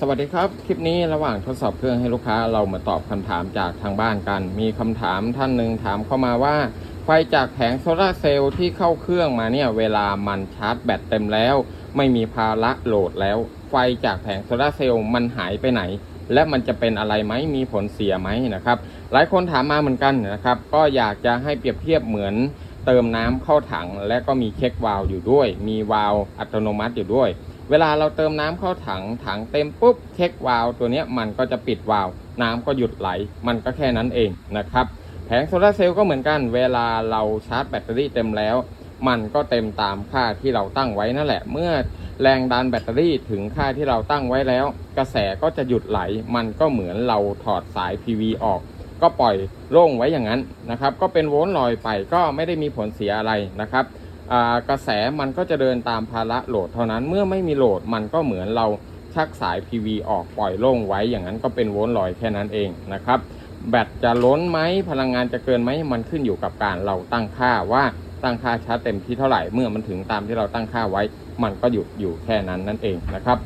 สวัสดีครับ คลิปนี้ระหว่างทดสอบเครื่องให้ลูกค้าเรามาตอบคำถามจากทางบ้านกัน มีคำถามท่านหนึ่งถามเข้ามาว่าไฟจากแผงโซลาเซลล์ที่เข้าเครื่องมาเนี่ยเวลามันชาร์จแบตเต็มแล้ว ไม่มีภาระโหลดแล้ว ไฟจากแผงโซลาเซลล์มันหายไปไหน และมันจะเป็นอะไรไหมมีผลเสียไหมนะครับหลายคนถามมาเหมือนกันนะครับก็อยากจะให้เปรียบเทียบเหมือนเติมน้ำเข้าถัง และก็มีเช็ควาล์วอยู่ด้วย มีวาล์วอัตโนมัติอยู่ด้วย เวลาเราเติมน้ำเข้าถังถังเต็มปุ๊บเช็ควาล์วตัวนี้มันก็จะปิดวาล์วน้ำก็หยุดไหล มันก็แค่นั้นเองนะครับแผงโซลาเซลล์ก็เหมือนกัน เวลาเราชาร์จแบตเตอรี่เต็มแล้ว มันก็เต็มตามค่าที่เราตั้งไว้นั่นแหละ เมื่อแรงดันแบตเตอรี่ถึงค่าที่เราตั้งไว้แล้ว กระแสก็จะหยุดไหล มันก็เหมือนเราถอดสาย PV ออก ก็ปล่อยโล่งไว้อย่างนั้นนะครับ ก็เป็นโวลต์ลอยไปก็ไม่ได้มีผลเสียอะไรนะครับ กระแสมันก็จะเดินตามภาระโหลดเท่านั้นเมื่อไม่มีโหลดมันก็เหมือนเราชักสาย PV ออกปล่อยโล่งไว้อย่างนั้นก็เป็นโวลต์ลอยแค่นั้นเองนะครับ แบตจะล้นไหมพลังงานจะเกินไหมมันขึ้นอยู่กับการเราตั้งค่าว่าตั้งค่าชาร์จเต็มที่เท่าไหร่เมื่อมันถึงตามที่เราตั้งค่าไว้ มันก็หยุดอยู่แค่นั้นนั่นเองนะครับ